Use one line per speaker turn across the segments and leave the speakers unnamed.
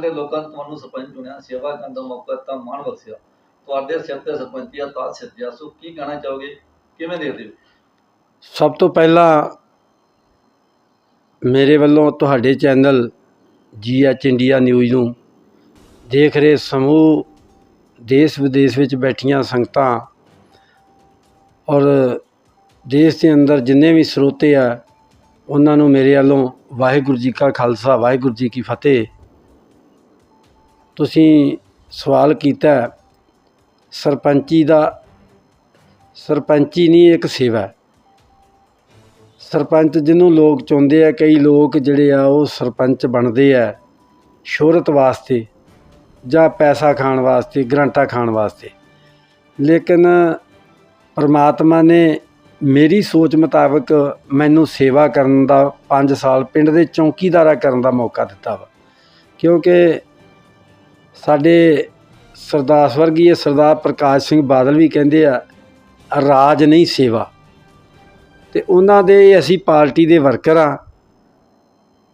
ਦੇ ਲੋਕਾਂ ਨੇ ਤੁਹਾਨੂੰ ਸਰਪੰਚ ਚੁਣਿਆ, ਸੇਵਾ ਕਰਨ ਦਾ ਮੌਕਾ ਦਿੱਤਾ, ਮਾਣ ਬਖਸ਼ਿਆ। ਤੁਹਾਡੇ ਸਿਰ ਤੇ ਸਰਪੰਚੀਆ ਤਾਂ ਸਿੱਧਿਆ ਸੋ ਕੀ ਕਹਿਣਾ ਚਾਹੋਗੇ? ਕਿਵੇਂ ਦੇਖਦੇ ਹੋ?
ਸਭ ਤੋਂ ਪਹਿਲਾਂ ਮੇਰੇ ਵੱਲੋਂ ਤੁਹਾਡੇ ਚੈਨਲ ਜੀਐਚ ਇੰਡੀਆ ਨਿਊਜ਼ ਨੂੰ ਦੇਖ ਰਹੇ ਸਮੂਹ ਦੇਸ਼ ਵਿਦੇਸ਼ ਵਿੱਚ ਬੈਠੀਆਂ ਸੰਗਤਾਂ ਔਰ ਦੇਸ਼ ਦੇ ਅੰਦਰ ਜਿੰਨੇ ਵੀ ਸਰੋਤੇ ਆ, ਉਹਨਾਂ ਨੂੰ ਮੇਰੇ ਵੱਲੋਂ ਵਾਹਿਗੁਰੂ ਜੀ ਕਾ ਖਾਲਸਾ, ਵਾਹਿਗੁਰੂ ਜੀ ਕੀ ਫਤਿਹ। ਤੁਸੀਂ ਸਵਾਲ ਕੀਤਾ ਸਰਪੰਚੀ ਦਾ, ਸਰਪੰਚੀ ਨਹੀਂ, ਇੱਕ ਸੇਵਾ ਸਰਪੰਚ ਜਿਹਨੂੰ ਲੋਕ ਚੁਣਦੇ ਆ, ਕਈ ਲੋਕ ਜਿਹੜੇ ਆ, ਉਹ ਸਰਪੰਚ ਬਣਦੇ ਆ ਸ਼ੋਹਰਤ ਵਾਸਤੇ ਜਾਂ ਪੈਸਾ ਖਾਣ ਵਾਸਤੇ, ਗਰੰਟਾ ਖਾਣ ਵਾਸਤੇ। ਲੇਕਿਨ ਪਰਮਾਤਮਾ ਨੇ ਮੇਰੀ ਸੋਚ ਮੁਤਾਬਕ ਮੈਨੂੰ ਸੇਵਾ ਕਰਨ ਦਾ 5 ਸਾਲ ਪਿੰਡ ਦੇ ਚੌਕੀਦਾਰਾ ਕਰਨ ਦਾ ਮੌਕਾ ਦਿੱਤਾ ਵਾ। ਕਿਉਂਕਿ ਸਾਡੇ ਸਰਦਾਰ ਸਵਰਗੀਏ ਸਰਦਾਰ ਪ੍ਰਕਾਸ਼ ਸਿੰਘ ਬਾਦਲ ਵੀ ਕਹਿੰਦੇ ਆ, ਰਾਜ ਨਹੀਂ ਸੇਵਾ। ਤੇ ਉਹਨਾਂ ਦੇ ਅਸੀਂ ਪਾਰਟੀ ਦੇ ਵਰਕਰ ਆ।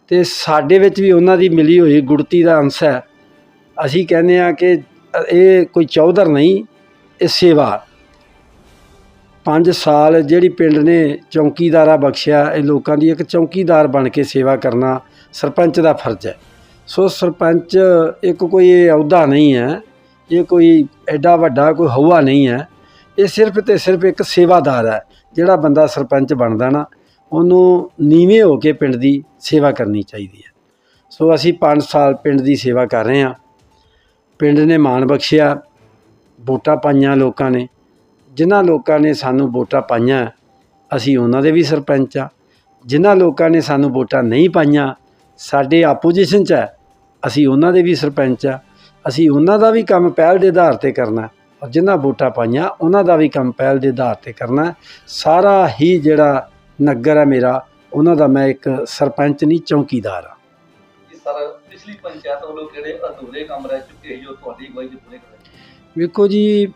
ਤੇ ਸਾਡੇ ਵਿੱਚ ਵੀ ਉਹਨਾਂ ਦੀ ਮਿਲੀ ਹੋਈ ਗੁੜਤੀ ਦਾ ਅੰਸ਼ ਹੈ। ਅਸੀਂ ਕਹਿੰਦੇ ਆ ਕਿ ਇਹ ਕੋਈ ਚੌਧਰ ਨਹੀਂ, ਇਹ ਸੇਵਾ। 5 ਸਾਲ ਜਿਹੜੀ ਪਿੰਡ ਨੇ ਚੌਕੀਦਾਰਾ ਬਖਸ਼ਿਆ, ਇਹ ਲੋਕਾਂ ਦੀ ਇੱਕ ਚੌਕੀਦਾਰ ਬਣ ਕੇ ਸੇਵਾ ਕਰਨਾ ਸਰਪੰਚ ਦਾ ਫਰਜ਼ ਹੈ। ਸੋ ਸਰਪੰਚ, ਇੱਕ ਕੋਈ ਇਹ ਅਹੁਦਾ ਨਹੀਂ ਹੈ, ਇਹ ਕੋਈ ਐਡਾ ਵੱਡਾ ਕੋਈ ਹਵਾ ਨਹੀਂ ਹੈ। ਇਹ ਸਿਰਫ ਤੇ ਸਿਰਫ ਇੱਕ ਸੇਵਾਦਾਰ ਹੈ, ਜਿਹੜਾ ਬੰਦਾ ਸਰਪੰਚ ਬਣਦਾ ਨਾ, ਉਹਨੂੰ ਨੀਵੇਂ ਹੋ ਕੇ ਪਿੰਡ ਦੀ ਸੇਵਾ ਕਰਨੀ ਚਾਹੀਦੀ ਹੈ। ਸੋ ਅਸੀਂ 5 ਸਾਲ ਪਿੰਡ ਦੀ ਸੇਵਾ ਕਰ ਰਹੇ ਹਾਂ। ਪਿੰਡ ਨੇ ਮਾਣ ਬਖਸ਼ਿਆ, ਵੋਟਾਂ ਪਾਈਆਂ ਲੋਕਾਂ ਨੇ। ਜਿਨ੍ਹਾਂ ਲੋਕਾਂ ਨੇ ਸਾਨੂੰ ਵੋਟਾਂ ਪਾਈਆਂ, ਅਸੀਂ ਉਹਨਾਂ ਦੇ ਵੀ ਸਰਪੰਚ ਆ ਜਿਨ੍ਹਾਂ ਲੋਕਾਂ ਨੇ ਸਾਨੂੰ ਵੋਟਾਂ ਨਹੀਂ ਪਾਈਆਂ ਸਾਡੇ ਆਪੋਜੀਸ਼ਨ 'ਚ ਹੈ। ਅਸੀਂ ਉਹਨਾਂ ਦੇ ਵੀ ਸਰਪੰਚ ਆ। ਅਸੀਂ ਉਹਨਾਂ ਦਾ ਵੀ ਕੰਮ ਪਹਿਲ ਦੇ ਆਧਾਰ ਤੇ ਕਰਨਾ ਔਰ ਜਿਨ੍ਹਾਂ ਵੋਟਾਂ ਪਾਈਆਂ ਉਹਨਾਂ ਦਾ ਵੀ ਕੰਮ ਪਹਿਲ ਦੇ ਆਧਾਰ ਤੇ ਕਰਨਾ ਸਾਰਾ ਹੀ ਜਿਹੜਾ ਨਗਰ ਹੈ ਮੇਰਾ ਉਹਨਾਂ ਦਾ ਮੈਂ ਇੱਕ ਸਰਪੰਚ ਨਹੀਂ ਚੌਕੀਦਾਰ ਆ
ਸਰ ਪਿਛਲੀ ਪੰਚਾਇਤ ਵੱਲੋਂ ਕਿਹੜੇ ਅਧੂਰੇ ਕੰਮ ਰਹਿ ਚੁੱਕੇ ਸੀ ਜੋ ਤੁਹਾਡੀ ਅਗਵਾਈ 'ਚ ਪੂਰੇ ਕਰੇ
ਵੇਖੋ ਜੀ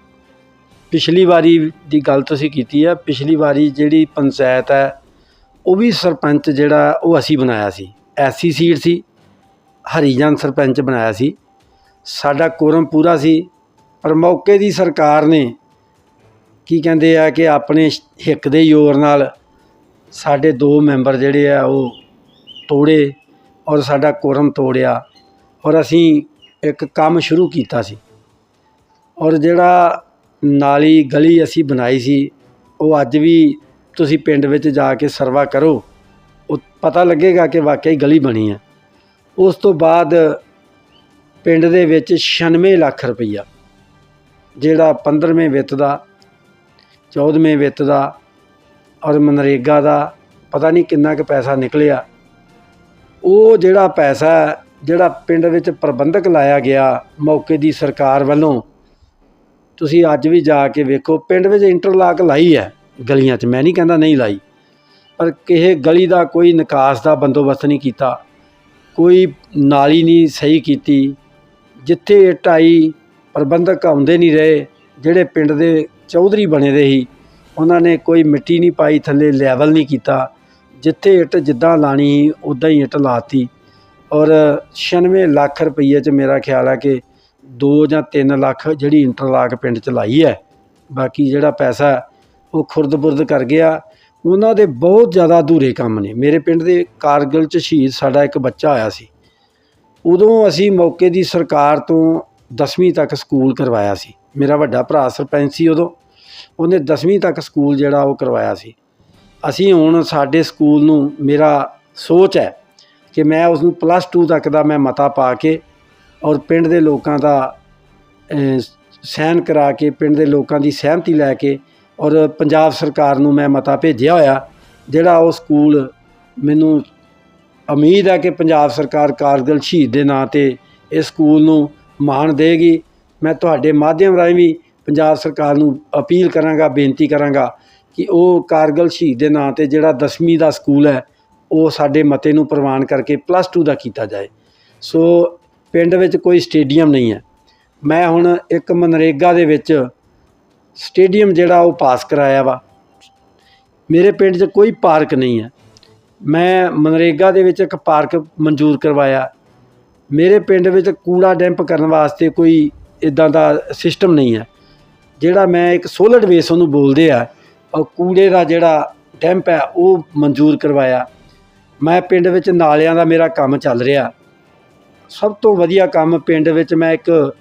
ਪਿਛਲੀ ਵਾਰੀ ਦੀ ਗੱਲ ਤੁਸੀਂ ਕੀਤੀ ਹੈ। ਪਿਛਲੀ ਵਾਰੀ ਜਿਹੜੀ ਪੰਚਾਇਤ ਹੈ ਉਹ ਵੀ ਸਰਪੰਚ ਜਿਹੜਾ ਉਹ ਅਸੀਂ ਬਣਾਇਆ ਸੀ। ਐਸੀ ਸੀਟ ਸੀ ਹਰੀਜਨ ਸਰਪੰਚ ਬਣਾਇਆ ਸੀ। ਸਾਡਾ ਕੋਰਮ ਪੂਰਾ ਸੀ, ਪਰ ਮੌਕੇ ਦੀ ਸਰਕਾਰ ਨੇ ਕੀ ਕਹਿੰਦੇ ਆ ਕਿ ਆਪਣੇ ਹਿੱਕ ਦੇ ਜ਼ੋਰ ਨਾਲ ਸਾਡੇ ਦੋ ਮੈਂਬਰ ਜਿਹੜੇ ਆ ਉਹ ਤੋੜੇ ਔਰ ਸਾਡਾ ਕੋਰਮ ਤੋੜਿਆ ਔਰ ਅਸੀਂ ਇੱਕ ਕੰਮ ਸ਼ੁਰੂ ਕੀਤਾ ਸੀ। ਔਰ ਜਿਹੜਾ ਨਾਲੀ ਗਲੀ ਅਸੀਂ ਬਣਾਈ ਸੀ, ਉਹ ਅੱਜ ਵੀ ਤੁਸੀਂ ਪਿੰਡ ਵਿੱਚ ਜਾ ਕੇ ਸਰਵਾ ਕਰੋ। ਪਤਾ ਲੱਗੇਗਾ ਕਿ ਵਾਕਈ ਗਲੀ ਬਣੀ ਹੈ ਉਸ ਤੋਂ ਬਾਅਦ ਪਿੰਡ ਦੇ ਵਿੱਚ 96 ਲੱਖ ਰੁਪਈਆ, ਜਿਹੜਾ 15ਵੇਂ ਵਿੱਤ ਦਾ 14ਵੇਂ ਵਿੱਤ ਦਾ ਔਰ ਮਨਰੇਗਾ ਦਾ ਪਤਾ ਨਹੀਂ ਕਿੰਨਾ ਕੁ ਪੈਸਾ ਨਿਕਲਿਆ। ਉਹ ਜਿਹੜਾ ਪੈਸਾ ਜਿਹੜਾ ਪਿੰਡ ਵਿੱਚ ਪ੍ਰਬੰਧਕ ਲਾਇਆ ਗਿਆ ਮੌਕੇ ਦੀ ਸਰਕਾਰ ਵੱਲੋਂ, ਤੁਸੀਂ ਅੱਜ ਵੀ ਜਾ ਕੇ ਵੇਖੋ, ਪਿੰਡ ਵਿੱਚ ਇੰਟਰਲਾਕ ਲਾਈ ਹੈ ਗਲੀਆਂ 'ਚ। ਮੈਂ ਨਹੀਂ ਕਹਿੰਦਾ ਨਹੀਂ ਲਾਈ। ਪਰ ਕਿਸੇ ਗਲੀ ਦਾ ਕੋਈ ਨਿਕਾਸ ਦਾ ਬੰਦੋਬਸਤ ਨਹੀਂ ਕੀਤਾ। ਕੋਈ ਨਾਲੀ ਨਹੀਂ ਸਹੀ ਕੀਤੀ। ਜਿੱਥੇ ਇੱਟ ਆਈ ਪ੍ਰਬੰਧਕ ਆਉਂਦੇ ਨਹੀਂ ਰਹੇ, ਜਿਹੜੇ ਪਿੰਡ ਦੇ ਚੌਧਰੀ ਬਣੇ ਦੇ ਸੀ, ਉਹਨਾਂ ਨੇ ਕੋਈ ਮਿੱਟੀ ਨਹੀਂ ਪਾਈ, ਥੱਲੇ ਲੈਵਲ ਨਹੀਂ ਕੀਤਾ। ਜਿੱਥੇ ਇੱਟ ਜਿੱਦਾਂ ਲਾਣੀ ਸੀ ਉਦਾਂ ਹੀ ਇੱਟ ਲਾਤੀ। ਔਰ 96 ਲੱਖ ਰੁਪਈਏ 'ਚ ਮੇਰਾ ਖਿਆਲ ਹੈ ਕਿ 2 ਜਾਂ 3 ਲੱਖ ਜਿਹੜੀ ਇੰਟਰਲਾਕ ਪਿੰਡ 'ਚ ਲਾਈ ਹੈ। ਬਾਕੀ ਜਿਹੜਾ ਪੈਸਾ ਉਹ ਖੁਰਦ-ਬੁਰਦ ਕਰ ਗਿਆ। ਉਹਨਾਂ ਦੇ ਬਹੁਤ ਜ਼ਿਆਦਾ ਅਧੂਰੇ ਕੰਮ ਨੇ। ਮੇਰੇ ਪਿੰਡ ਦੇ ਕਾਰਗਿਲ 'ਚ ਸ਼ਹੀਦ ਸਾਡਾ ਇੱਕ ਬੱਚਾ ਹੋਇਆ ਸੀ। ਉਦੋਂ ਅਸੀਂ ਮੌਕੇ ਦੀ ਸਰਕਾਰ ਤੋਂ 10ਵੀਂ ਤੱਕ ਸਕੂਲ ਕਰਵਾਇਆ ਸੀ। ਮੇਰਾ ਵੱਡਾ ਭਰਾ ਸਰਪੰਚ ਸੀ ਉਦੋਂ। ਉਹਨੇ 10ਵੀਂ ਤੱਕ ਸਕੂਲ ਜਿਹੜਾ ਉਹ ਕਰਵਾਇਆ ਸੀ। ਅਸੀਂ ਹੁਣ ਸਾਡੇ ਸਕੂਲ ਨੂੰ ਮੇਰਾ ਸੋਚ ਹੈ ਕਿ ਮੈਂ ਉਸ ਨੂੰ ਪਲੱਸ 2 ਤੱਕ ਦਾ ਮੈਂ ਮਤਾ ਪਾ ਕੇ ਔਰ ਪਿੰਡ ਦੇ ਲੋਕਾਂ ਦਾ ਅਹ, ਸਹਿਨ ਕਰਾ ਕੇ ਪਿੰਡ ਦੇ ਲੋਕਾਂ ਦੀ ਸਹਿਮਤੀ ਲੈ ਕੇ ਔਰ ਪੰਜਾਬ ਸਰਕਾਰ ਨੂੰ ਮੈਂ ਮਤਾ ਭੇਜਿਆ ਹੋਇਆ, ਜਿਹੜਾ ਉਹ ਸਕੂਲ ਮੈਨੂੰ ਉਮੀਦ ਹੈ ਕਿ ਪੰਜਾਬ ਸਰਕਾਰ ਕਾਰਗਿਲ ਸ਼ਹੀਦ ਦੇ ਨਾਂ ਤੇ ਇਸ ਸਕੂਲ ਨੂੰ ਮਾਣ ਦੇਗੀ ਮੈਂ ਤੁਹਾਡੇ ਮਾਧਿਅਮ ਰਾਹੀਂ ਵੀ ਪੰਜਾਬ ਸਰਕਾਰ ਨੂੰ ਅਪੀਲ ਕਰਾਂਗਾ, ਬੇਨਤੀ ਕਰਾਂਗਾ ਕਿ ਉਹ ਕਾਰਗਿਲ ਸ਼ਹੀਦ ਦੇ ਨਾਂ ਤੇ ਜਿਹੜਾ 10ਵੀਂ ਦਾ ਸਕੂਲ ਹੈ, ਉਹ ਸਾਡੇ ਮਤੇ ਨੂੰ ਪ੍ਰਵਾਨ ਕਰਕੇ ਪਲੱਸ 2 ਦਾ ਕੀਤਾ ਜਾਏ। ਸੋ ਪਿੰਡ ਵਿੱਚ ਕੋਈ ਸਟੇਡੀਅਮ ਨਹੀਂ ਹੈ। ਮੈਂ ਹੁਣ ਇੱਕ ਮਨਰੇਗਾ ਦੇ ਵਿੱਚ ਸਟੇਡੀਅਮ ਜਿਹੜਾ ਉਹ ਪਾਸ ਕਰਾਇਆ ਵਾ। ਮੇਰੇ ਪਿੰਡ 'ਚ ਕੋਈ ਪਾਰਕ ਨਹੀਂ ਹੈ। ਮੈਂ ਮਨਰੇਗਾ ਦੇ ਵਿੱਚ ਇੱਕ ਪਾਰਕ ਮਨਜ਼ੂਰ ਕਰਵਾਇਆ। ਮੇਰੇ ਪਿੰਡ ਵਿੱਚ ਕੂੜਾ ਡੈਂਪ ਕਰਨ ਵਾਸਤੇ ਕੋਈ ਇਦਾਂ ਦਾ ਸਿਸਟਮ ਨਹੀਂ ਹੈ। ਜਿਹੜਾ ਮੈਂ ਇੱਕ ਸੋਲਡ ਵੇਸ ਉਹਨੂੰ ਬੋਲਦੇ ਆ, ਉਹ ਕੂੜੇ ਦਾ ਜਿਹੜਾ ਡੈਂਪ ਹੈ, ਉਹ ਮਨਜ਼ੂਰ ਕਰਵਾਇਆ। ਮੈਂ ਪਿੰਡ ਵਿੱਚ ਨਾਲਿਆਂ ਦਾ ਮੇਰਾ ਕੰਮ ਚੱਲ ਰਿਹਾ। ਸਭ ਤੋਂ ਵਧੀਆ ਕੰਮ ਪਿੰਡ ਵਿੱਚ ਮੈਂ ਇੱਕ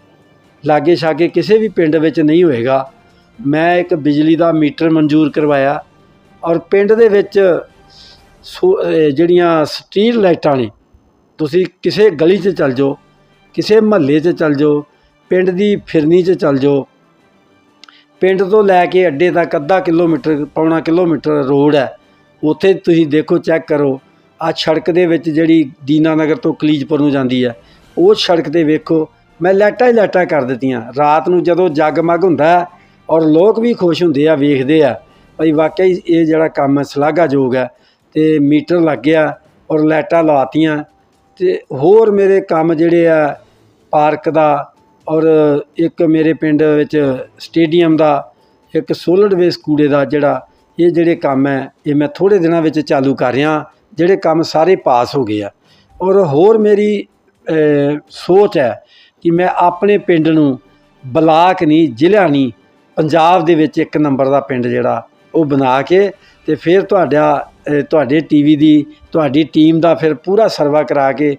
ਲਾਗੇ ਛਾਗੇ ਕਿਸੇ ਵੀ ਪਿੰਡ ਵਿੱਚ ਨਹੀਂ ਹੋਏਗਾ। ਮੈਂ ਇੱਕ ਬਿਜਲੀ ਦਾ ਮੀਟਰ ਮਨਜ਼ੂਰ ਕਰਵਾਇਆ ਔਰ ਪਿੰਡ ਦੇ ਵਿੱਚ ਸੋ- ਜਿਹੜੀਆਂ ਸਟਰੀਟ ਲਾਈਟਾਂ ਨੇ, ਤੁਸੀਂ ਕਿਸੇ ਗਲੀ 'ਚ ਚੱਲ ਜਾਓ, ਕਿਸੇ ਮਹੱਲੇ 'ਚ ਚੱਲ ਜਾਓ, ਪਿੰਡ ਦੀ ਫਿਰਨੀ 'ਚ ਚੱਲ ਜਾਓ, ਪਿੰਡ ਤੋਂ ਲੈ ਕੇ ਅੱਡੇ ਤੱਕ ਅੱਧਾ ਕਿਲੋਮੀਟਰ, ਪੌਣਾ ਕਿਲੋਮੀਟਰ ਰੋਡ ਹੈ, ਉੱਥੇ ਤੁਸੀਂ ਦੇਖੋ ਚੈੱਕ ਕਰੋ ਆ ਸੜਕ ਦੇ ਵਿੱਚ ਜਿਹੜੀ ਦੀਨਾਨਗਰ ਤੋਂ ਕਲੀਜਪੁਰ ਨੂੰ ਜਾਂਦੀ ਹੈ, ਉਹ ਸੜਕ ਤੇ ਵੇਖੋ, ਮੈਂ ਲਾਈਟਾਂ ਹੀ ਲਾਈਟਾਂ ਕਰ ਦਿੱਤੀਆਂ, ਰਾਤ ਨੂੰ ਜਦੋਂ ਜਗਮਗ ਹੁੰਦਾ ਔਰ ਲੋਕ ਵੀ ਖੁਸ਼ ਹੁੰਦੇ ਆ, ਵੇਖਦੇ ਆ ਭਈ ਵਾਕਈ ਇਹ ਜਿਹੜਾ ਕੰਮ ਹੈ, ਸ਼ਲਾਘਾਯੋਗ ਹੈ, ਤੇ ਮੀਟਰ ਲੱਗ ਗਿਆ ਔਰ ਲਾਈਟਾਂ ਲਾਤੀਆਂ ਤੇ ਹੋਰ ਮੇਰੇ ਕੰਮ ਜਿਹੜੇ ਆ, ਪਾਰਕ ਦਾ ਔਰ ਇੱਕ ਮੇਰੇ ਪਿੰਡ ਵਿੱਚ ਸਟੇਡੀਅਮ ਦਾ, ਇੱਕ ਸੋਲਡ ਵੇਸ ਕੂੜੇ ਦਾ ਜਿਹੜਾ ਇਹ ਜਿਹੜੇ ਕੰਮ ਹੈ, ਇਹ ਮੈਂ ਥੋੜੇ ਦਿਨਾਂ ਵਿੱਚ ਚਾਲੂ ਕਰ ਰਿਹਾ, ਜਿਹੜੇ ਕੰਮ ਸਾਰੇ ਪਾਸ ਹੋ ਗਏ ਆ। ਔਰ ਹੋਰ ਮੇਰੀ ਸੋਚ ਹੈ ਕਿ ਮੈਂ ਆਪਣੇ ਪਿੰਡ ਨੂੰ ਬਲਾਕ ਨਹੀਂ, ਜ਼ਿਲ੍ਹਾ ਨਹੀਂ ਪੰਜਾਬ ਦੇ ਵਿੱਚ ਇੱਕ ਨੰਬਰ ਦਾ ਪਿੰਡ ਜਿਹੜਾ ਉਹ ਬਣਾ ਕੇ ਤੇ ਫਿਰ ਤੁਹਾਡਾ ਅਹ, ਤੁਹਾਡੇ ਟੀਵੀ ਦੀ ਤੁਹਾਡੀ ਟੀਮ ਦਾ ਫਿਰ ਪੂਰਾ ਸਰਵਾ ਕਰਾ ਕੇ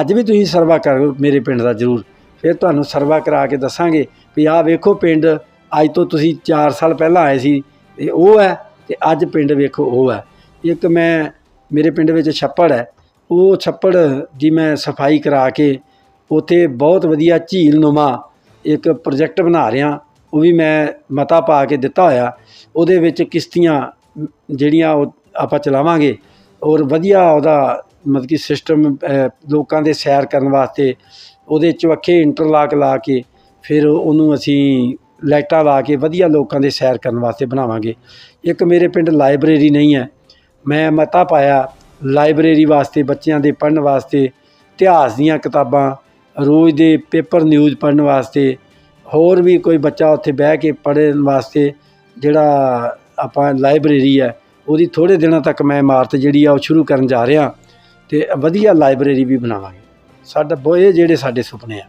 ਅੱਜ ਵੀ ਤੁਸੀਂ ਸਰਵਾ ਕਰੋ ਮੇਰੇ ਪਿੰਡ ਦਾ ਜ਼ਰੂਰ। ਫਿਰ ਤੁਹਾਨੂੰ ਸਰਵਾ ਕਰਾ ਕੇ ਦੱਸਾਂਗੇ ਵੀ ਆਹ ਵੇਖੋ ਪਿੰਡ ਅੱਜ ਤੋਂ ਤੁਸੀਂ 4 ਸਾਲ ਪਹਿਲਾਂ ਆਏ ਸੀ ਤੇ ਉਹ ਹੈ ਤੇ ਅੱਜ ਪਿੰਡ ਵੇਖੋ ਉਹ ਹੈ। ਇੱਕ ਮੈਂ ਮੇਰੇ ਪਿੰਡ ਵਿੱਚ ਛੱਪੜ ਹੈ ਉਹ ਛੱਪੜ ਦੀ ਮੈਂ ਸਫ਼ਾਈ ਕਰਾ ਕੇ ਉਥੇ ਬਹੁਤ ਵਧੀਆ ਝੀਲ ਨੁਮਾ ਇੱਕ ਪ੍ਰੋਜੈਕਟ ਬਣਾ ਰਿਹਾ। ਉਹ ਵੀ ਮੈਂ ਮਤਾ ਪਾ ਕੇ ਦਿੱਤਾ ਹੋਇਆ। ਉਹਦੇ ਵਿੱਚ ਕਿਸ਼ਤੀਆਂ ਜਿਹੜੀਆਂ ਉਹ ਆਪਾਂ ਚਲਾਵਾਂਗੇ ਔਰ ਵਧੀਆ ਉਹਦਾ ਮਤਲਬ ਕਿ ਸਿਸਟਮ ਲੋਕਾਂ ਦੇ ਸੈਰ ਕਰਨ ਵਾਸਤੇ ਉਹਦੇ ਚਵੱਖੇ ਇੰਟਰਲਾਕ ਲਾ ਕੇ ਫਿਰ ਉਹਨੂੰ ਅਸੀਂ ਲਾਈਟਾਂ ਲਾ ਕੇ ਵਧੀਆ ਲੋਕਾਂ ਦੇ ਸੈਰ ਕਰਨ ਵਾਸਤੇ ਬਣਾਵਾਂਗੇ। ਇੱਕ ਮੇਰੇ ਪਿੰਡ ਲਾਇਬ੍ਰੇਰੀ ਨਹੀਂ ਹੈ। ਮੈਂ ਮਤਾ ਪਾਇਆ ਲਾਇਬ੍ਰੇਰੀ ਵਾਸਤੇ, ਬੱਚਿਆਂ ਦੇ ਪੜ੍ਹਨ ਵਾਸਤੇ, ਇਤਿਹਾਸ ਦੀਆਂ ਕਿਤਾਬਾਂ, ਰੋਜ਼ ਦੇ ਪੇਪਰ, ਨਿਊਜ਼ ਪੜ੍ਹਨ ਵਾਸਤੇ ਹੋਰ ਵੀ ਕੋਈ ਬੱਚਾ ਉੱਥੇ ਬਹਿ ਕੇ ਪੜ੍ਹਨ ਵਾਸਤੇ ਜਿਹੜਾ ਆਪਾਂ ਲਾਇਬ੍ਰੇਰੀ ਹੈ ਉਹਦੀ ਥੋੜ੍ਹੇ ਦਿਨਾਂ ਤੱਕ ਮੈਂ ਇਮਾਰਤ ਜਿਹੜੀ ਆ ਉਹ ਸ਼ੁਰੂ ਕਰਨ ਜਾ ਰਿਹਾ ਤੇ ਵਧੀਆ ਲਾਇਬ੍ਰੇਰੀ ਵੀ ਬਣਾਵਾਂਗੇ। ਸਾਡਾ ਇਹ ਜਿਹੜੇ ਸਾਡੇ ਸੁਪਨੇ ਆ।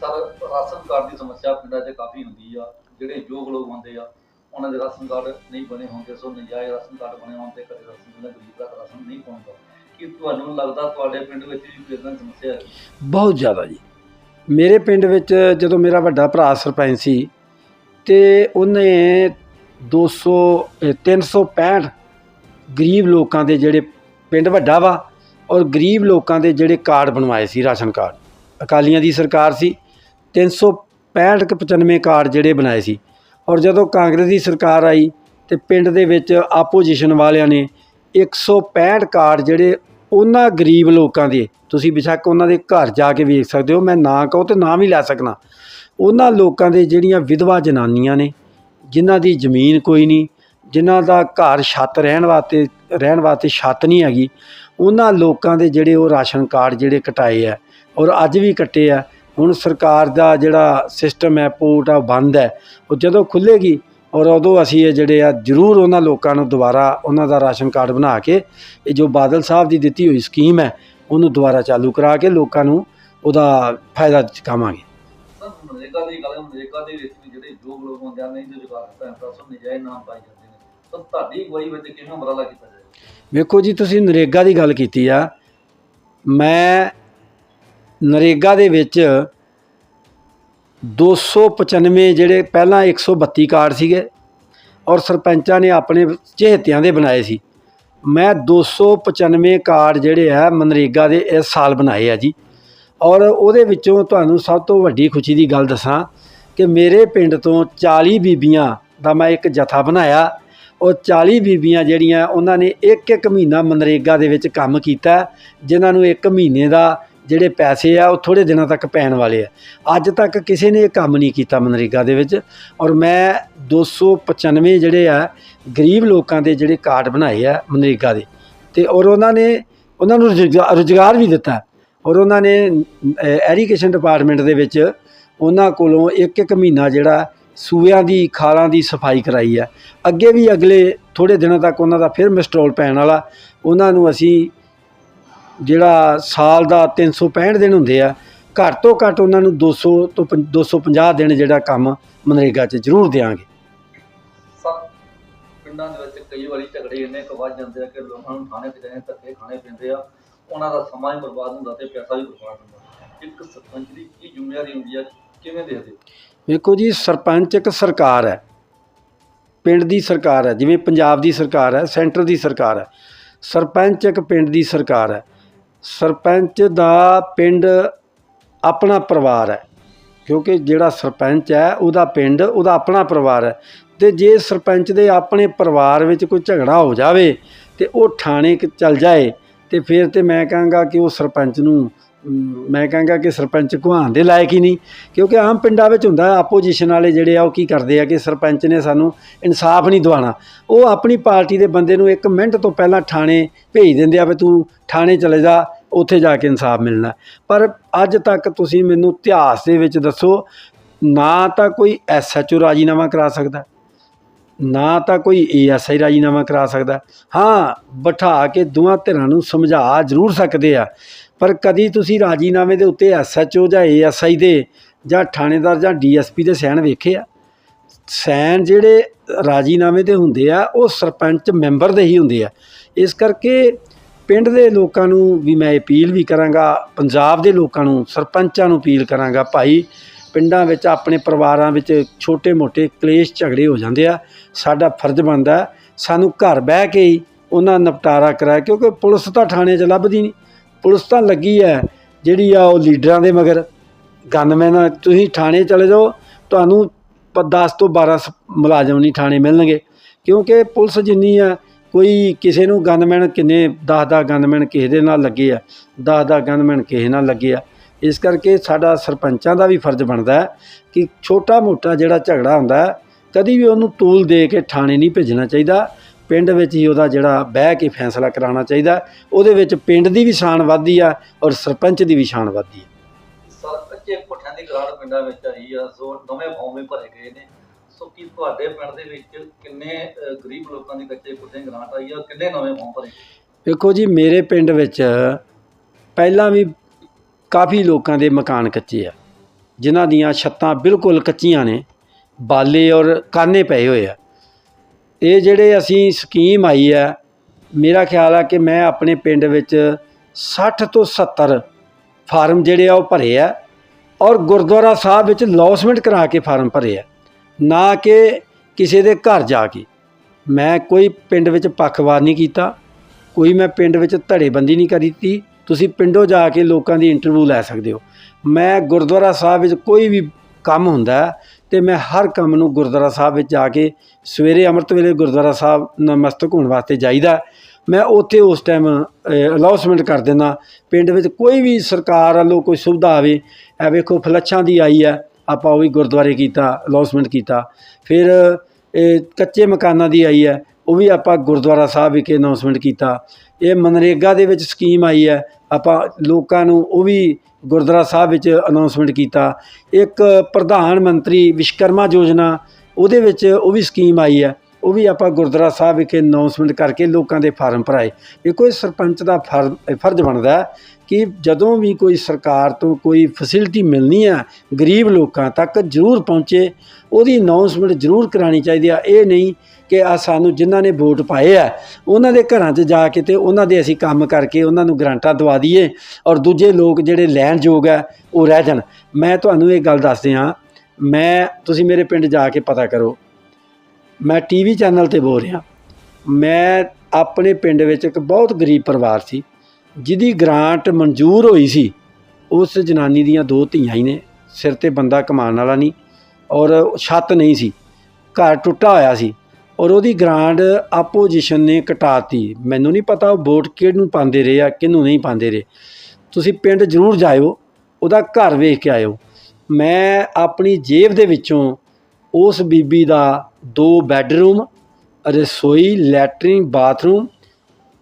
ਸਰ ਰਾਸ਼ਨ ਕਾਰਡ ਦੀ ਸਮੱਸਿਆ ਪਿੰਡਾਂ 'ਚ ਕਾਫੀ ਹੁੰਦੀ ਆ ਜਿਹੜੇ ਯੋਗ ਲੋਕ ਹੁੰਦੇ ਆ ਉਹਨਾਂ ਦੇ ਰਾਸ਼ਨ ਕਾਰਡ ਨਹੀਂ ਬਣੇ ਹੁੰਦੇ ਸੋ ਨਜਾਇਜ਼ ਰਾਸ਼ਨ ਕਾਰਡ ਬਣੇ ਹੋਣ ਤੇ ਕਦੇ ਰਾਸ਼ਨ ਮਿਲਦਾ ਗਰੀਬ ਦਾ ਰਾਸ਼ਨ ਨਹੀਂ ਪਹੁੰਚਦਾ ਕੀ ਤੁਹਾਨੂੰ ਲੱਗਦਾ ਤੁਹਾਡੇ ਪਿੰਡ ਵਿੱਚ ਵੀ ਕੋਈ ਇਦਾਂ ਦੀ ਸਮੱਸਿਆ ਹੈ?
ਬਹੁਤ ਜ਼ਿਆਦਾ ਜੀ। ਮੇਰੇ ਪਿੰਡ ਵਿੱਚ ਜਦੋਂ ਮੇਰਾ ਵੱਡਾ ਭਰਾ ਸਰਪੰਚ ਸੀ ਅਤੇ ਉਹਨੇ ਦੋ ਸੌ ਤਿੰਨ ਸੌ ਪੈਂਹਠ ਗਰੀਬ ਲੋਕਾਂ ਦੇ ਜਿਹੜੇ ਪਿੰਡ ਵੱਡਾ ਵਾ ਔਰ ਗਰੀਬ ਲੋਕਾਂ ਦੇ ਜਿਹੜੇ ਕਾਰਡ ਬਣਵਾਏ ਸੀ ਰਾਸ਼ਨ ਕਾਰਡ। ਅਕਾਲੀਆਂ ਦੀ ਸਰਕਾਰ ਸੀ 365 ਕੁ 95 ਕਾਰਡ ਜਿਹੜੇ ਬਣਾਏ ਸੀ। ਔਰ ਜਦੋਂ ਕਾਂਗਰਸ ਦੀ ਸਰਕਾਰ ਆਈ ਤੇ ਪਿੰਡ ਦੇ ਵਿੱਚ ਆਪੋਜੀਸ਼ਨ ਵਾਲਿਆਂ ਨੇ 165 ਕਾਰਡ ਜਿਹੜੇ ਉਹਨਾਂ ਗਰੀਬ ਲੋਕਾਂ ਦੇ, ਤੁਸੀਂ ਬੇਸ਼ੱਕ ਉਹਨਾਂ ਦੇ ਘਰ ਜਾ ਕੇ ਵੇਖ ਸਕਦੇ ਹੋ, ਮੈਂ ਨਾ ਕਹੋ ਤੇ ਨਾ ਵੀ ਲੈ ਸਕਣਾ ਉਹਨਾਂ ਲੋਕਾਂ ਦੇ ਜਿਹੜੀਆਂ ਵਿਧਵਾ ਜਨਾਨੀਆਂ ਨੇ, ਜਿਨ੍ਹਾਂ ਦੀ ਜ਼ਮੀਨ ਕੋਈ ਨਹੀਂ, ਜਿਨ੍ਹਾਂ ਦਾ ਘਰ ਛੱਤ ਰਹਿਣ ਵਾਸਤੇ ਰਹਿਣ ਵਾਸਤੇ ਛੱਤ ਨਹੀਂ ਹੈਗੀ, ਉਹਨਾਂ ਲੋਕਾਂ ਦੇ ਜਿਹੜੇ ਉਹ ਰਾਸ਼ਨ ਕਾਰਡ ਜਿਹੜੇ ਕਟਾਏ ਆ, ਔਰ ਅੱਜ ਵੀ ਕੱਟੇ ਆ, ਹੁਣ ਸਰਕਾਰ ਦਾ ਜਿਹੜਾ ਸਿਸਟਮ ਹੈ, ਪੋਰਟ ਆ, ਉਹ ਬੰਦ ਹੈ। ਉਹ ਜਦੋਂ ਖੁੱਲੇਗੀ ਔਰ ਉਦੋਂ ਅਸੀਂ ਇਹ ਜਿਹੜੇ ਆ ਜ਼ਰੂਰ ਉਹਨਾਂ ਲੋਕਾਂ ਨੂੰ ਦੁਬਾਰਾ ਉਹਨਾਂ ਦਾ ਰਾਸ਼ਨ ਕਾਰਡ ਬਣਾ ਕੇ ਇਹ ਜੋ ਬਾਦਲ ਸਾਹਿਬ ਦੀ ਦਿੱਤੀ ਹੋਈ ਸਕੀਮ ਹੈ ਉਹਨੂੰ ਦੁਬਾਰਾ ਚਾਲੂ ਕਰਾ ਕੇ ਲੋਕਾਂ ਨੂੰ ਉਹਦਾ ਫਾਇਦਾ ਚੁਕਾਵਾਂਗੇ।
ਸਰ ਮਨਰੇਗਾ ਦੀ ਗੱਲ ਹੈ ਮਨਰੇਗਾ ਦੇ ਵਿੱਚ ਵੀ ਜਿਹੜੇ ਯੋਗ ਲੋਕ ਹੁੰਦੇ ਆ ਨਹੀਂ ਜੋ ਜੁਗਾੜ ਪੈਸਾ ਸੋ ਨਜਾਇਜ਼ ਨਾਮ ਪਾਈ ਜਾਂਦੇ ਨੇ। ਤਾਂ ਤੁਹਾਡੀ ਅਗਵਾਈ ਵਿੱਚ ਕਿਵੇਂ ਉਪਰਾਲਾ ਕੀਤਾ ਜਾਏ?
ਵੇਖੋ ਜੀ ਤੁਸੀਂ ਨਰੇਗਾ ਦੀ ਗੱਲ ਕੀਤੀ ਆ। ਮੈਂ ਨਰੇਗਾ ਦੇ ਵਿੱਚ 295 ਜਿਹੜੇ ਪਹਿਲਾਂ 132 ਕਾਰਡ ਸੀਗੇ ਔਰ ਸਰਪੰਚਾਂ ਨੇ ਆਪਣੇ ਚਹੇਤਿਆਂ ਦੇ ਬਣਾਏ ਸੀ। ਮੈਂ 295 ਕਾਰਡ ਜਿਹੜੇ ਆ ਮਨਰੇਗਾ ਦੇ ਇਸ ਸਾਲ ਬਣਾਏ ਆ ਜੀ। ਔਰ ਉਹਦੇ ਵਿੱਚੋਂ ਤੁਹਾਨੂੰ ਸਭ ਤੋਂ ਵੱਡੀ ਖੁਸ਼ੀ ਦੀ ਗੱਲ ਦੱਸਾਂ ਕਿ ਮੇਰੇ ਪਿੰਡ ਤੋਂ 40 ਬੀਬੀਆਂ ਦਾ ਮੈਂ ਇੱਕ ਜਥਾ ਬਣਾਇਆ। ਔਰ 40 ਬੀਬੀਆਂ ਜਿਹੜੀਆਂ, ਉਹਨਾਂ ਨੇ ਇੱਕ ਇੱਕ ਮਹੀਨਾ ਮਨਰੇਗਾ ਦੇ ਵਿੱਚ ਕੰਮ ਕੀਤਾ, ਜਿਨ੍ਹਾਂ ਨੂੰ ਇੱਕ ਮਹੀਨੇ ਦਾ ਜਿਹੜੇ ਪੈਸੇ ਆ, ਉਹ ਥੋੜੇ ਦਿਨਾਂ ਤੱਕ ਪੈਣ ਵਾਲੇ ਆ। ਅੱਜ ਤੱਕ ਕਿਸੇ ਨੇ ਇਹ ਕੰਮ ਨਹੀਂ ਕੀਤਾ ਮਨਰੇਗਾ ਦੇ ਵਿੱਚ। ਔਰ ਮੈਂ 295 ਜਿਹੜੇ ਆ, ਗਰੀਬ ਲੋਕਾਂ ਦੇ ਜਿਹੜੇ ਕਾਰਡ ਬਣਾਏ ਆ ਮਨਰੇਗਾ ਦੇ। ਤੇ ਔਰ ਉਹਨਾਂ ਨੇ, ਉਹਨਾਂ ਨੂੰ ਰੁਜ਼ਗਾ- ਰੁਜ਼ਗਾਰ ਵੀ ਦਿੱਤਾ। ਔਰ ਉਹਨਾਂ ਨੇ ਐਰੀਗੇਸ਼ਨ ਡਿਪਾਰਟਮੈਂਟ ਦੇ ਵਿੱਚ ਉਹਨਾਂ ਕੋਲੋਂ ਇੱਕ ਇੱਕ ਮਹੀਨਾ ਜਿਹੜਾ ਸੂਇਆਂ ਦੀ, ਖਾਲਾਂ ਦੀ ਸਫ਼ਾਈ ਕਰਾਈ ਹੈ ਅੱਗੇ ਵੀ ਅਗਲੇ ਥੋੜੇ ਦਿਨਾਂ ਤੱਕ ਉਹਨਾਂ ਦਾ ਫਿਰ ਮਿਸਟਰੋਲ ਪੈਣ ਵਾਲਾ। ਉਹਨਾਂ ਨੂੰ ਅਸੀਂ ਜਿਹੜਾ ਸਾਲ ਦਾ 365 ਦਿਨ ਹੁੰਦੇ ਆ ਘੱਟ ਤੋਂ ਘੱਟ ਉਹਨਾਂ ਨੂੰ 200 ਤੋਂ ਪੰ- 250 ਦਿਨ ਜਿਹੜਾ ਕੰਮ ਮਨਰੇਗਾ 'ਚ ਜ਼ਰੂਰ ਦੇਵਾਂਗੇ
ਪਿੰਡਾਂ ਦੇ ਵਿੱਚ ਕਈ ਵਾਰੀ ਝਗੜੇ ਇੰਨੇ ਕੁ ਵੱਧ ਜਾਂਦੇ ਆ ਕਿ ਲੋਕਾਂ ਨੂੰ ਥਾਣੇ ਤੇ ਜਾਣੇ ਧੱਕੇ ਖਾਣੇ ਪੈਂਦੇ ਆ ਉਹਨਾਂ ਦਾ ਸਮਾਂ ਹੀ ਬਰਬਾਦ ਹੁੰਦਾ ਤੇ ਪੈਸਾ ਵੀ ਬਰਬਾਦ ਹੁੰਦਾ। ਇੱਕ ਸਰਪੰਚ ਦੀ ਕੀ ਜ਼ਿੰਮੇਵਾਰੀ ਹੁੰਦੀ ਆ ਕਿਵੇਂ ਦੇਖਦੇ ਹੋ?
ਵੇਖੋ ਜੀ ਸਰਪੰਚ ਇੱਕ ਸਰਕਾਰ ਹੈ। ਪਿੰਡ ਦੀ ਸਰਕਾਰ ਹੈ ਜਿਵੇਂ ਪੰਜਾਬ ਦੀ ਸਰਕਾਰ ਹੈ ਸੈਂਟਰ ਦੀ ਸਰਕਾਰ ਹੈ। ਸਰਪੰਚ ਇੱਕ ਪਿੰਡ ਦੀ ਸਰਕਾਰ ਹੈ। ਸਰਪੰਚ ਦਾ ਪਿੰਡ ਆਪਣਾ ਪਰਿਵਾਰ ਹੈ, ਕਿਉਂਕਿ ਜਿਹੜਾ ਸਰਪੰਚ ਹੈ, ਉਹਦਾ ਪਿੰਡ, ਉਹਦਾ ਆਪਣਾ ਪਰਿਵਾਰ ਹੈ। ਤੇ ਜੇ ਸਰਪੰਚ ਦੇ ਆਪਣੇ ਪਰਿਵਾਰ ਵਿੱਚ ਕੋਈ ਝਗੜਾ ਹੋ ਜਾਵੇ ਤੇ ਉਹ ਥਾਣੇ ਕ ਚਲ ਜਾਏ, ਤੇ ਫਿਰ ਤੇ ਮੈਂ ਕਹਾਂਗਾ ਕਿ ਉਹ ਸਰਪੰਚ ਨੂੰ ਮੈਂ ਕਹਾਂਗਾ ਕਿ ਸਰਪੰਚ ਘੁਆਉਣ ਦੇ ਲਾਇਕ ਹੀ ਨਹੀਂ, ਕਿਉਂਕਿ ਆਮ ਪਿੰਡਾਂ ਵਿੱਚ ਹੁੰਦਾ ਆਪੋਜੀਸ਼ਨ ਵਾਲੇ ਜਿਹੜੇ ਆ ਉਹ ਕੀ ਕਰਦੇ ਆ ਕਿ ਸਰਪੰਚ ਨੇ ਸਾਨੂੰ ਇਨਸਾਫ ਨਹੀਂ ਦਿਵਾਣਾ ਉਹ ਆਪਣੀ ਪਾਰਟੀ ਦੇ ਬੰਦੇ ਨੂੰ 1 ਮਿੰਟ ਤੋਂ ਪਹਿਲਾਂ ਥਾਣੇ ਭੇਜ ਦਿੰਦੇ ਆ ਵੀ ਤੂੰ ਥਾਣੇ ਚਲੇ ਜਾ, ਉੱਥੇ ਜਾ ਕੇ ਇਨਸਾਫ ਮਿਲਣਾ। ਪਰ ਅੱਜ ਤੱਕ ਤੁਸੀਂ ਮੈਨੂੰ ਇਤਿਹਾਸ ਦੇ ਵਿੱਚ ਦੱਸੋ, ਨਾ ਤਾਂ ਕੋਈ ਐਸਐਚਓ ਰਾਜੀਨਾਮਾ ਕਰਾ ਸਕਦਾ, ਨਾ ਤਾਂ ਕੋਈ ਏਐਸਆਈ ਰਾਜੀਨਾਮਾ ਕਰਾ ਸਕਦਾ। ਹਾਂ, ਬਿਠਾ ਕੇ ਦੋਵਾਂ ਧਿਰਾਂ ਨੂੰ ਸਮਝਾ ਜ਼ਰੂਰ ਸਕਦੇ ਆ। ਪਰ ਕਦੀ ਤੁਸੀਂ ਰਾਜੀਨਾਮੇ ਦੇ ਉੱਤੇ ਐਸਐਚਓ ਜਾਂ ਏਐਸਆਈ ਦੇ ਜਾਂ ਥਾਣੇਦਾਰ ਜਾਂ ਡੀਐਸਪੀ ਦੇ ਸਾਈਨ ਵੇਖੇ ਆ? ਸਾਈਨ ਜਿਹੜੇ ਰਾਜੀਨਾਮੇ ਦੇ ਹੁੰਦੇ ਆ, ਉਹ ਸਰਪੰਚ ਮੈਂਬਰ ਦੇ ਹੀ ਹੁੰਦੇ ਆ। ਇਸ ਕਰਕੇ ਪਿੰਡ ਦੇ ਲੋਕਾਂ ਨੂੰ ਵੀ ਮੈਂ ਅਪੀਲ ਵੀ ਕਰਾਂਗਾ, ਪੰਜਾਬ ਦੇ ਲੋਕਾਂ ਨੂੰ, ਸਰਪੰਚਾਂ ਨੂੰ ਅਪੀਲ ਕਰਾਂਗਾ ਭਾਈ, ਪਿੰਡਾਂ ਵਿੱਚ ਆਪਣੇ ਪਰਿਵਾਰਾਂ ਵਿੱਚ ਛੋਟੇ-ਮੋਟੇ ਕਲੇਸ਼ ਝਗੜੇ ਹੋ ਜਾਂਦੇ ਆ, ਸਾਡਾ ਫਰਜ਼ ਬਣਦਾ ਸਾਨੂੰ ਘਰ ਬਹਿ ਕੇ ਹੀ ਉਹਨਾਂ ਦਾ ਨਿਪਟਾਰਾ ਕਰਾਇਆ, ਕਿਉਂਕਿ ਪੁਲਿਸ ਤਾਂ ਥਾਣੇ 'ਚ ਲੱਭਦੀ ਨਹੀਂ। ਪੁਲਿਸ ਤਾਂ ਲੱਗੀ ਹੈ, ਜਿਹੜੀ ਆ ਉਹ ਲੀਡਰਾਂ ਦੇ ਮਗਰ। ਗਨਮੈਨ, ਤੁਸੀਂ ਥਾਣੇ ਚਲੇ ਜਾਓ, ਤੁਹਾਨੂੰ 10 ਤੋਂ 12 ਸ- ਮੁਲਾਜ਼ਮ ਨਹੀਂ ਥਾਣੇ ਮਿਲਣਗੇ। ਕਿਉਂਕਿ ਪੁਲਿਸ ਜਿੰਨੀ ਆ, ਕੋਈ ਕਿਸੇ ਨੂੰ ਗਨਮੈਨ ਕਿੰਨੇ 10 10 ਗਨਮੈਨ ਕਿਸੇ ਦੇ ਨਾਲ ਲੱਗੇ ਆ 10 10 ਗਨਮੈਨ ਕਿਸੇ ਨਾਲ ਲੱਗੇ ਆ। ਇਸ ਕਰਕੇ ਸਾਡਾ ਸਰਪੰਚਾਂ ਦਾ ਵੀ ਫਰਜ਼ ਬਣਦਾ ਹੈ ਕਿ ਛੋਟਾ ਮੋਟਾ ਜਿਹੜਾ ਝਗੜਾ ਹੁੰਦਾ ਕਦੀ ਵੀ ਉਹਨੂੰ ਤੂਲ ਦੇ ਕੇ ਥਾਣੇ ਨਹੀਂ ਭੇਜਣਾ ਚਾਹੀਦਾ। ਪਿੰਡ ਵਿੱਚ ਹੀ ਉਹਦਾ ਜਿਹੜਾ ਬਹਿ ਕੇ ਫੈਸਲਾ ਕਰਾਉਣਾ ਚਾਹੀਦਾ। ਉਹਦੇ ਵਿੱਚ ਪਿੰਡ ਦੀ ਵੀ ਸ਼ਾਨ ਵੱਧਦੀ ਆ ਔਰ ਸਰਪੰਚ ਦੀ ਵੀ ਸ਼ਾਨ ਵੱਧਦੀ ਹੈ
ਸਰ ਕੱਚੇ ਕੋਠਿਆਂ ਦੀ ਗਰਾੜ ਪਿੰਡਾਂ ਵਿੱਚ ਆਈ ਆ ਸੋ ਨਵੇਂ ਫਾਰਮ ਵੀ ਭਰੇ ਗਏ ਨੇ। ਸੋ ਕੀ ਤੁਹਾਡੇ ਪਿੰਡ ਦੇ ਵਿੱਚ ਕਿੰਨੇ ਅਹ, ਗਰੀਬ ਲੋਕਾਂ ਦੀ ਕੱਚੇ ਕੋਠਿਆਂ ਦੀ ਗਰਾਂਟ ਆਈ ਆ ਕਿੰਨੇ ਨਵੇਂ ਫਾਰਮ ਭਰੇ
ਵੇਖੋ ਜੀ ਮੇਰੇ ਪਿੰਡ ਵਿੱਚ ਪਹਿਲਾਂ ਵੀ ਕਾਫੀ ਲੋਕਾਂ ਦੇ ਮਕਾਨ ਕੱਚੇ ਆ ਜਿਨ੍ਹਾਂ ਦੀਆਂ ਛੱਤਾਂ ਬਿਲਕੁਲ ਕੱਚੀਆਂ ਨੇ ਬਾਲੇ ਔਰ ਕਾਨੇ ਪਏ ਹੋਏ ਆ। ਇਹ ਜਿਹੜੇ ਅਸੀਂ ਸਕੀਮ ਆਈ ਹੈ, ਮੇਰਾ ਖਿਆਲ ਆ ਕਿ ਮੈਂ ਆਪਣੇ ਪਿੰਡ ਵਿੱਚ 60 ਤੋਂ 70 ਫਾਰਮ ਜਿਹੜੇ ਆ ਉਹ ਭਰੇ ਆ ਔਰ ਗੁਰਦੁਆਰਾ ਸਾਹਿਬ ਵਿੱਚ ਲੌਸਮੈਂਟ ਕਰਾ ਕੇ ਫਾਰਮ ਭਰੇ ਆ, ਨਾ ਕਿ ਕਿਸੇ ਦੇ ਘਰ ਜਾ ਕੇ। ਮੈਂ ਕੋਈ ਪਿੰਡ ਵਿੱਚ ਪੱਖਵਾਦ ਨਹੀਂ ਕੀਤਾ, ਕੋਈ ਮੈਂ ਪਿੰਡ ਵਿੱਚ ਧੜੇਬੰਦੀ ਨਹੀਂ ਕਰੀ ਤੀ ਤੁਸੀਂ ਪਿੰਡੋਂ ਜਾ ਕੇ ਲੋਕਾਂ ਦੀ ਇੰਟਰਵਿਊ ਲੈ ਸਕਦੇ ਹੋ। ਮੈਂ ਗੁਰਦੁਆਰਾ ਸਾਹਿਬ ਵਿੱਚ ਕੋਈ ਵੀ ਕੰਮ ਹੁੰਦਾ ਤੇ ਮੈਂ ਹਰ ਕੰਮ ਨੂੰ ਗੁਰਦੁਆਰਾ ਸਾਹਿਬ ਵਿੱਚ ਜਾ ਕੇ ਸਵੇਰੇ ਅੰਮ੍ਰਿਤ ਵੇਲੇ ਗੁਰਦੁਆਰਾ ਸਾਹਿਬ ਨਮਸਤਕ ਹੋਣ ਵਾਸਤੇ ਜਾਈਦਾ। ਮੈਂ ਉੱਥੇ ਉਸ ਟਾਈਮ ਅਨਾਉਂਸਮੈਂਟ ਕਰ ਦਿੰਦਾ। ਪਿੰਡ ਵਿੱਚ ਕੋਈ ਵੀ ਸਰਕਾਰ ਵੱਲੋਂ ਕੋਈ ਸੁਵਿਧਾ ਆਵੇ, ਇਹ ਵੇਖੋ ਫਲੱਛਾਂ ਦੀ ਆਈ ਹੈ, ਆਪਾਂ ਉਹ ਵੀ ਗੁਰਦੁਆਰੇ ਕੀਤਾ ਅਨਾਉਂਸਮੈਂਟ ਕੀਤਾ। ਫਿਰ, ਇਹ ਕੱਚੇ ਮਕਾਨਾਂ ਦੀ ਆਈ ਹੈ, ਉਹ ਵੀ ਆਪਾਂ ਗੁਰਦੁਆਰਾ ਸਾਹਿਬ ਵਿਖੇ ਅਨਾਉਂਸਮੈਂਟ ਕੀਤਾ। ਇਹ ਮਨਰੇਗਾ ਦੇ ਵਿੱਚ ਸਕੀਮ ਆਈ ਹੈ, ਆਪਾਂ ਲੋਕਾਂ ਨੂੰ ਉਹ ਵੀ ਗੁਰਦੁਆਰਾ ਸਾਹਿਬ ਵਿੱਚ ਅਨਾਉਂਸਮੈਂਟ ਕੀਤਾ। ਇੱਕ ਪ੍ਰਧਾਨ ਮੰਤਰੀ ਵਿਸ਼ਕਰਮਾ ਯੋਜਨਾ, ਉਹਦੇ ਵਿੱਚ ਉਹ ਵੀ ਸਕੀਮ ਆਈ ਹੈ। ਉਹ ਵੀ ਆਪਾਂ ਗੁਰਦੁਆਰਾ ਸਾਹਿਬ ਵਿਖੇ ਅਨਾਉਂਸਮੈਂਟ ਕਰਕੇ ਲੋਕਾਂ ਦੇ ਫਾਰਮ ਭਰਾਏ। ਇਹ ਕੋਈ ਸਰਪੰਚ ਦਾ ਫਰ- ਫਰਜ਼ ਬਣਦਾ ਕਿ ਜਦੋਂ ਵੀ ਕੋਈ ਸਰਕਾਰ ਤੋਂ ਕੋਈ ਫੈਸਿਲਿਟੀ ਮਿਲਣੀ ਆ, ਗਰੀਬ ਲੋਕਾਂ ਤੱਕ ਜ਼ਰੂਰ ਪਹੁੰਚੇ, ਉਹਦੀ ਅਨਾਉਂਸਮੈਂਟ ਜ਼ਰੂਰ ਕਰਾਣੀ ਚਾਹੀਦੀ ਆ। ਇਹ ਨਹੀਂ ਕਿ ਆ ਸਾਨੂੰ ਜਿਨ੍ਹਾਂ ਨੇ ਵੋਟ ਪਾਏ ਆ, ਉਹਨਾਂ ਦੇ ਘਰਾਂ 'ਚ ਜਾ ਕੇ ਤੇ ਉਹਨਾਂ ਦੇ ਅਸੀਂ ਕੰਮ ਕਰਕੇ ਉਹਨਾਂ ਨੂੰ ਗਰਾਂਟਾਂ ਦਵਾ ਦਈਏ ਔਰ ਦੂਜੇ ਲੋਕ ਜਿਹੜੇ ਲੈਣ ਯੋਗ ਆ, ਉਹ ਰਹਿ ਜਾਣ। ਮੈਂ ਤੁਹਾਨੂੰ ਇਹ ਗੱਲ ਦੱਸਦੇ ਹਾਂ। ਮੈਂ, ਤੁਸੀਂ ਮੇਰੇ ਪਿੰਡ ਜਾ ਕੇ ਪਤਾ ਕਰੋ ਮੈਂ ਟੀਵੀ ਚੈਨਲ ਤੇ ਬੋਲ ਰਿਹਾ। ਮੈਂ ਆਪਣੇ ਪਿੰਡ ਵਿੱਚ ਇੱਕ ਬਹੁਤ ਗਰੀਬ ਪਰਿਵਾਰ ਸੀ, ਜਿਹਦੀ ਗ੍ਰਾਂਟ ਮਨਜ਼ੂਰ ਹੋਈ ਸੀ। ਉਸ ਜਨਾਨੀ ਦੀਆਂ ਦੋ ਧੀਆਂ ਹੀ ਨੇ, ਸਿਰ ਤੇ ਬੰਦਾ ਕਮਾਉਣ ਵਾਲਾ ਨਹੀਂ ਔਰ ਛੱਤ ਨਹੀਂ ਸੀ, ਘਰ ਟੁੱਟਾ ਹੋਇਆ ਸੀ ਔਰ ਉਹਦੀ ਗ੍ਰਾਂਟ ਆਪੋਜੀਸ਼ਨ ਨੇ ਕਟਾਤੀ। ਮੈਨੂੰ ਨਹੀਂ ਪਤਾ ਉਹ ਵੋਟ ਕਿਹਨੂੰ ਪਾਉਂਦੇ ਰਹੇ ਆ, ਕਿਹਨੂੰ ਨਹੀਂ ਪਾਉਂਦੇ ਰਹੇ। ਤੁਸੀਂ ਪਿੰਡ ਜ਼ਰੂਰ ਜਾਇਓ, ਉਹਦਾ ਘਰ ਵੇਖ ਕੇ ਆਇਓ। ਮੈਂ ਆਪਣੀ ਜੇਬ ਦੇ ਵਿੱਚੋਂ ਉਸ ਬੀਬੀ ਦਾ ਦੋ ਬੈੱਡਰੂਮ, ਰਸੋਈ, ਲੈਟਰਿੰਗ, ਬਾਥਰੂਮ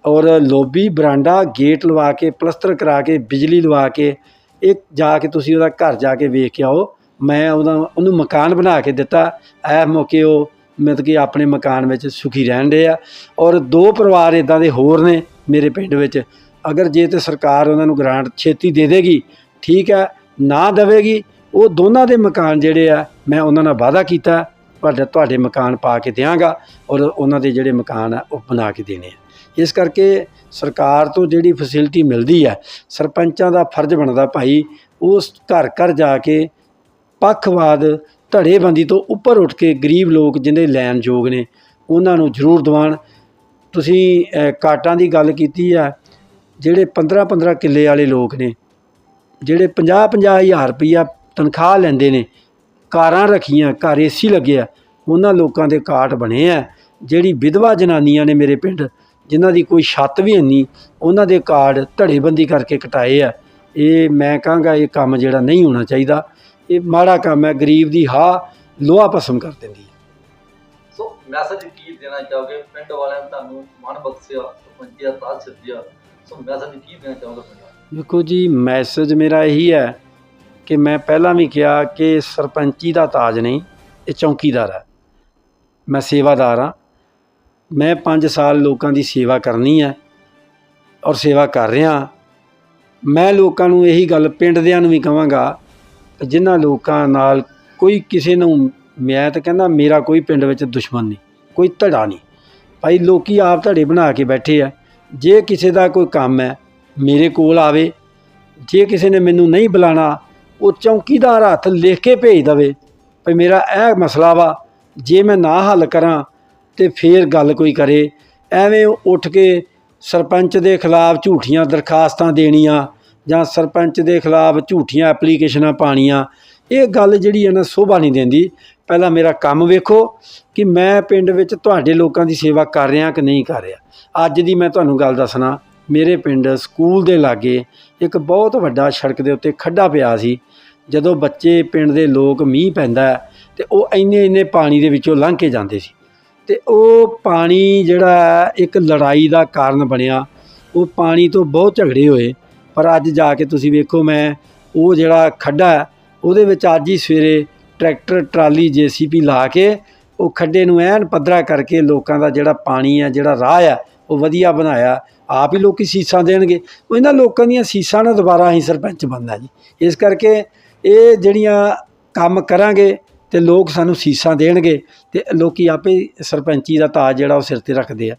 ਔਰ ਲੋਬੀ, ਬਰਾਂਡਾ, ਗੇਟ ਲਵਾ ਕੇ, ਪਲਸਤਰ ਕਰਾ ਕੇ, ਬਿਜਲੀ ਲਵਾ ਕੇ, ਇਹ ਜਾ ਕੇ ਤੁਸੀਂ ਉਹਦਾ ਘਰ ਜਾ ਕੇ ਵੇਖ ਕੇ ਆਓ। ਮੈਂ ਉਹਦਾ, ਉਹਨੂੰ ਮਕਾਨ ਬਣਾ ਕੇ ਦਿੱਤਾ। ਇਹ ਮੌਕੇ ਉਹ ਮਤਲਬ ਕਿ ਆਪਣੇ ਮਕਾਨ ਵਿੱਚ ਸੁਖੀ ਰਹਿਣ ਦੇ ਆ। ਔਰ ਦੋ ਪਰਿਵਾਰ ਇਦਾਂ ਦੇ ਹੋਰ ਨੇ ਮੇਰੇ ਪਿੰਡ ਵਿੱਚ। ਅਗਰ ਜੇ ਤੇ ਸਰਕਾਰ ਉਹਨਾਂ ਨੂੰ ਗ੍ਰਾਂਟ ਛੇਤੀ ਦੇ ਦੇਗੀ, ਠੀਕ ਹੈ, ਨਾ ਦੇਵੇਗੀ ਉਹ ਦੋਨਾਂ ਦੇ ਮਕਾਨ ਜਿਹੜੇ ਆ, ਮੈਂ ਉਹਨਾਂ ਨਾਲ ਵਾਅਦਾ ਕੀਤਾ, ਤੁਹਾਡੇ ਤੁਹਾਡੇ ਮਕਾਨ ਪਾ ਕੇ ਦਿਆਂਗਾ ਔਰ ਉਹਨਾਂ ਦੇ ਜਿਹੜੇ ਮਕਾਨ ਆ, ਉਹ ਬਣਾ ਕੇ ਦੇਣੇ ਆ। ਇਸ ਕਰਕੇ ਸਰਕਾਰ ਤੋਂ ਜਿਹੜੀ ਫੈਸਿਲਿਟੀ ਮਿਲਦੀ ਹੈ ਸਰਪੰਚਾਂ ਦਾ ਫਰਜ਼ ਬਣਦਾ ਭਾਈ, ਉਸ ਘਰ ਘਰ ਜਾ ਕੇ ਪੱਖਵਾਦ, ਧੜੇਬੰਦੀ ਤੋਂ ਉੱਪਰ ਉੱਠ ਕੇ ਗਰੀਬ ਲੋਕ ਜਿਹਦੇ ਲੈਣ ਯੋਗ ਨੇ, ਉਹਨਾਂ ਨੂੰ ਜ਼ਰੂਰ ਦਿਵਾਉਣ। ਤੁਸੀਂ ਕਾਟਾਂ ਦੀ ਗੱਲ ਕੀਤੀ ਆ, ਜਿਹੜੇ 15 15 ਕਿੱਲੇ ਵਾਲੇ ਲੋਕ ਨੇ, ਜਿਹੜੇ 50 50 ਹਜ਼ਾਰ ਰੁਪਈਆ ਤਨਖਾਹ ਲੈਂਦੇ ਨੇ ਕਾਰਾਂ ਰੱਖੀਆਂ ਘਰ ਏਸੀ ਲੱਗਿਆ ਉਹਨਾਂ ਲੋਕਾਂ ਦੇ ਕਾਟ ਬਣੇ ਆ। ਜਿਹੜੀ ਵਿਧਵਾ ਜਨਾਨੀਆਂ ਨੇ ਮੇਰੇ ਪਿੰਡ ਜਿਨ੍ਹਾਂ ਦੀ ਕੋਈ ਛੱਤ ਵੀ ਨਹੀਂ ਉਹਨਾਂ ਦੇ ਕਾਰਡ ਧੜੇਬੰਦੀ ਕਰਕੇ ਕਟਾਏ ਆ। ਇਹ ਮੈਂ ਕਹਾਂਗਾ ਇਹ ਕੰਮ ਜਿਹੜਾ ਨਹੀਂ ਹੋਣਾ ਚਾਹੀਦਾ। ਇਹ ਮਾੜਾ ਕੰਮ ਹੈ ਗਰੀਬ ਦੀ ਹਾ ਲੋਹਾ ਭਸਮ ਕਰ ਦਿੰਦੀ ਹੈ।
ਸੋ ਮੈਸੇਜ ਕੀ ਦੇਣਾ ਚਾਹੋਗੇ? ਪਿੰਡ ਵਾਲਿਆਂ ਨੂੰ ਤੁਹਾਨੂੰ ਮਨ ਬਖਸ਼ਿਆ ਸਰਪੰਚੀ ਦਾ ਤਾਜ ਸਿੱਧਿਆ। ਸੋ ਮੈਸੇਜ ਕੀ ਦੇਣਾ ਚਾਹੋਗੇ ਪਿੰਡ ਵਾਲਿਆਂ
ਦੇਖੋ ਜੀ ਮੈਸੇਜ ਮੇਰਾ ਇਹੀ ਹੈ ਕਿ ਮੈਂ ਪਹਿਲਾਂ ਵੀ ਕਿਹਾ ਕਿ ਸਰਪੰਚੀ ਦਾ ਤਾਜ ਨਹੀਂ, ਇਹ ਚੌਕੀਦਾਰ ਹੈ। ਮੈਂ ਸੇਵਾਦਾਰ ਹਾਂ। ਮੈਂ 5 ਸਾਲ ਲੋਕਾਂ ਦੀ ਸੇਵਾ ਕਰਨੀ ਹੈ ਔਰ ਸੇਵਾ ਕਰ ਰਿਹਾ ਮੈਂ ਲੋਕਾਂ ਨੂੰ ਇਹੀ ਗੱਲ ਪਿੰਡ ਦਿਆਂ ਨੂੰ ਵੀ ਕਹਾਂਗਾ ਕਿ ਜਿਨ੍ਹਾਂ ਲੋਕਾਂ ਨਾਲ ਕੋਈ ਕਿਸੇ ਨੂੰ, ਮੈਂ ਤਾਂ ਕਹਿੰਦਾ ਮੇਰਾ ਕੋਈ ਪਿੰਡ ਵਿੱਚ ਦੁਸ਼ਮਣ ਨਹੀਂ, ਕੋਈ ਧੜਾ ਨਹੀਂ। ਭਾਈ ਲੋਕੀ ਆਪ ਧੜੇ ਬਣਾ ਕੇ ਬੈਠੇ ਆ। ਜੇ ਕਿਸੇ ਦਾ ਕੋਈ ਕੰਮ ਹੈ, ਮੇਰੇ ਕੋਲ ਆਵੇ। ਜੇ ਕਿਸੇ ਨੇ ਮੈਨੂੰ ਨਹੀਂ ਬੁਲਾਣਾ ਉਹ ਚੌਕੀਦਾਰ ਹੱਥ ਲਿਖ ਕੇ ਭੇਜ ਦਵੇ ਵੀ ਮੇਰਾ ਇਹ ਮਸਲਾ ਵਾ, ਜੇ ਮੈਂ ਨਾ ਹੱਲ ਕਰਾਂ ਤੇ ਫੇਰ ਗੱਲ ਕੋਈ ਕਰੇ। ਐਵੇਂ ਉੱਠ ਕੇ ਸਰਪੰਚ ਦੇ ਖਿਲਾਫ ਝੂਠੀਆਂ ਦਰਖਾਸਤਾਂ ਦੇਣੀਆਂ ਜਾਂ ਸਰਪੰਚ ਦੇ ਖਿਲਾਫ ਝੂਠੀਆਂ ਐਪਲੀਕੇਸ਼ਨਾਂ ਪਾਣੀਆਂ ਇਹ ਗੱਲ ਜਿਹੜੀ ਹੈ ਨਾ ਸੋਭਾ ਨਹੀਂ ਦਿੰਦੀ। ਪਹਿਲਾਂ ਮੇਰਾ ਕੰਮ ਵੇਖੋ ਕਿ ਮੈਂ ਪਿੰਡ ਵਿੱਚ ਤੁਹਾਡੇ ਲੋਕਾਂ ਦੀ ਸੇਵਾ ਕਰ ਰਿਹਾ ਕਿ ਨਹੀਂ ਕਰ ਰਿਹਾ। ਅੱਜ ਦੀ ਮੈਂ ਤੁਹਾਨੂੰ ਗੱਲ ਦੱਸਣਾ, ਮੇਰੇ ਪਿੰਡ ਸਕੂਲ ਦੇ ਲਾਗੇ ਇੱਕ ਬਹੁਤ ਵੱਡਾ ਸੜਕ ਦੇ ਉੱਤੇ ਖੱਡਾ ਪਿਆ ਸੀ। ਜਦੋਂ ਬੱਚੇ ਪਿੰਡ ਦੇ ਲੋਕ ਮੀਂਹ ਪੈਂਦਾ ਹੈ ਤੇ ਉਹ ਇੰਨੇ ਇੰਨੇ ਪਾਣੀ ਦੇ ਵਿੱਚੋਂ ਲੰਘ ਕੇ ਜਾਂਦੇ ਸੀ। ਤੇ ਉਹ ਪਾਣੀ ਜਿਹੜਾ ਇੱਕ ਲੜਾਈ ਦਾ ਕਾਰਨ ਬਣਿਆ। ਉਹ ਪਾਣੀ ਤੋਂ ਬਹੁਤ ਝਗੜੇ ਹੋਏ। ਪਰ ਅੱਜ ਜਾ ਕੇ ਤੁਸੀਂ ਵੇਖੋ ਮੈਂ, ਉਹ ਜਿਹੜਾ ਖੱਡਾ ਉਹਦੇ ਵਿੱਚ ਅੱਜ ਹੀ ਸਵੇਰੇ ਟਰੈਕਟਰ, ਟਰਾਲੀ ਜੀਸੀਪੀ ਲਾ ਕੇ ਉਹ ਖੱਡੇ ਨੂੰ ਐਨ ਪੱਧਰਾ ਕਰਕੇ ਲੋਕਾਂ ਦਾ ਜਿਹੜਾ ਪਾਣੀ ਹੈ, ਜਿਹੜਾ ਰਾਹ ਆ ਉਹ ਵਧੀਆ ਬਣਾਇਆ। ਆਪ ਹੀ ਲੋਕੀ ਸੀਸਾਂ ਦੇਣਗੇ। ਉਹ ਇਹਨਾਂ ਲੋਕਾਂ ਦੀਆਂ ਸੀਸਾਂ ਨਾਲ ਦੁਬਾਰਾ ਅਸੀਂ ਸਰਪੰਚ ਬਣਦਾ ਜੀ। ਇਸ ਕਰਕੇ ਇਹ ਜਿਹੜੀਆਂ ਕੰਮ ਕਰਾਂਗੇ ਅਤੇ ਲੋਕ ਸਾਨੂੰ ਸੀਸਾਂ ਦੇਣਗੇ ਅਤੇ ਲੋਕ ਆਪੇ ਸਰਪੰਚੀ ਦਾ ਤਾਜ ਜਿਹੜਾ ਉਹ ਸਿਰ ਤੇ ਰੱਖਦੇ ਆ।